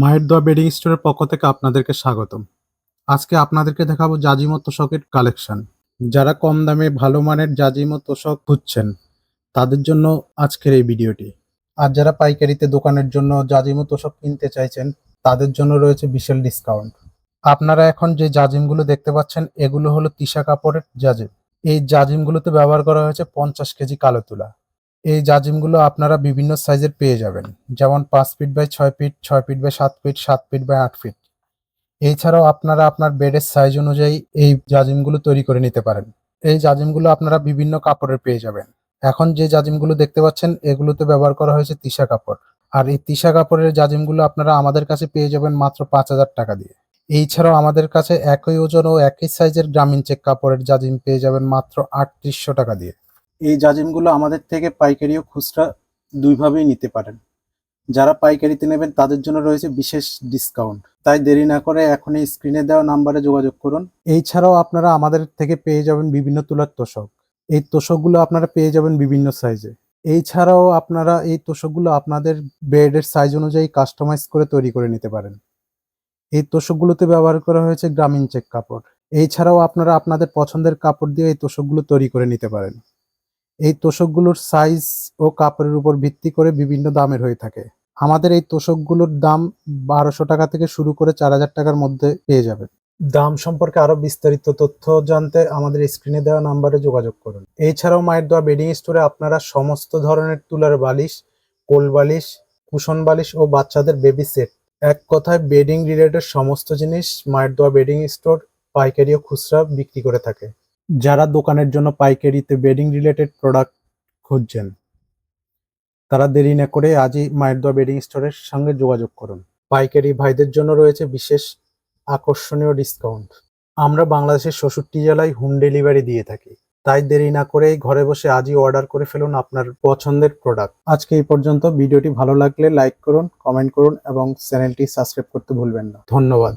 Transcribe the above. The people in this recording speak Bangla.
মায়ের দোয়া বেডিং স্টোরের পক্ষ থেকে আপনাদেরকে স্বাগতম। আজকে আপনাদেরকে দেখাবো জাজিমো তোষকের কালেকশন। যারা কম দামে ভালো মানের জাজিমো তোষক খুঁজছেন, তাদের জন্য আজকের এই ভিডিওটি। আর যারা পাইকারিতে দোকানের জন্য জাজিমো তোষক কিনতে চাইছেন, তাদের জন্য রয়েছে বিশাল ডিসকাউন্ট। আপনারা এখন যে জাজিমগুলো দেখতে পাচ্ছেন, এগুলো হলো তিশা কাপড়ের জাজিম। এই জাজিমগুলোতে ব্যবহার করা হয়েছে পঞ্চাশ কেজি কালো তুলা। এই জাজিমগুলো আপনারা বিভিন্ন সাইজের পেয়ে যাবেন। যেমন পাঁচ ফিট বাই ছয় ফিট ছয় ফিট বাই সাত ফিট সাত ফিট বাই আট ফিট। এছাড়াও আপনারা আপনার বেডের সাইজ অনুযায়ী এই জাজিমগুলো তৈরি করে নিতে পারেন। এই জাজিমগুলো আপনারা বিভিন্ন কাপড়ের পেয়ে যাবেন। এখন যে জাজিমগুলো দেখতে পাচ্ছেন, এগুলোতে ব্যবহার করা হয়েছে তিশা কাপড়। আর এই তিশা কাপড়ের জাজিমগুলো আপনারা আমাদের কাছে পেয়ে যাবেন মাত্র পাঁচ হাজার টাকা দিয়ে। এছাড়াও আমাদের কাছে একই ওজন ও একই সাইজের গ্রামীণ চেক কাপড়ের জাজিম পেয়ে যাবেন মাত্র আটত্রিশশো টাকা দিয়ে। এই জাজিমগুলো আমাদের থেকে পাইকারি ও খুচরা দুইভাবেই নিতে পারেন। যারা পাইকারিতে নেবেন, তাদের জন্য রয়েছে বিশেষ ডিসকাউন্ট তাই দেরি না করে এখনই স্ক্রিনে দেওয়া নাম্বারে যোগাযোগ করুন। এই ছাড়াও আপনারা আমাদের থেকে পেয়ে যাবেন বিভিন্ন তুলার তোষক। এই তোষকগুলো আপনারা পেয়ে যাবেন বিভিন্ন সাইজে এই ছাড়াও আপনারা এই তোষকগুলো আপনাদের বেডের সাইজ অনুযায়ী কাস্টমাইজ করে তৈরি করে নিতে পারেন। এই তোষকগুলোতে ব্যবহার করা হয়েছে গ্রামীণ চেক কাপড়। এই ছাড়াও আপনারা আপনাদের পছন্দের কাপড় দিয়ে এই তোষকগুলো তৈরি করে নিতে পারেন। এই তোষকগুলোর সাইজ ও কাপড়ের উপর ভিত্তি করে বিভিন্ন দামের হয়ে থাকে। আমাদের এই তোষকগুলোর দাম বারোশো টাকা থেকে শুরু করে চার হাজার টাকার মধ্যে পেয়ে যাবেন। দাম সম্পর্কে আরও বিস্তারিত তথ্য জানতে আমাদের স্ক্রিনে দেওয়া নাম্বারে যোগাযোগ করুন। এছাড়াও মায়ের দেওয়া বেডিং স্টোরে আপনারা সমস্ত ধরনের তুলার বালিশ, কোল বালিশ, কুশন বালিশ ও বাচ্চাদের বেবি সেট এক কথায় বেডিং রিলেটেড সমস্ত জিনিস মায়ের দেওয়া বেডিং স্টোর পাইকারি ও খুচরা বিক্রি করে থাকে। যারা দোকানের জন্য পাইকারিতে বেডিং রিলেটেড প্রোডাক্ট খুঁজছেন, তারা দেরি না করে আজই মায়ের দোয়া বেডিং স্টোরের সঙ্গে যোগাযোগ করুন। পাইকারি ভাইদের জন্য রয়েছে বিশেষ আকর্ষণীয় ডিসকাউন্ট আমরা বাংলাদেশের ষষট্টি জেলায় হোম ডেলিভারি দিয়ে থাকি। তাই দেরি না করে ঘরে বসে আজই অর্ডার করে ফেলুন আপনার পছন্দের প্রোডাক্ট আজকে এই পর্যন্ত। ভিডিওটি ভালো লাগলে লাইক করুন কমেন্ট করুন এবং চ্যানেলটি সাবস্ক্রাইব করতে ভুলবেন না। ধন্যবাদ।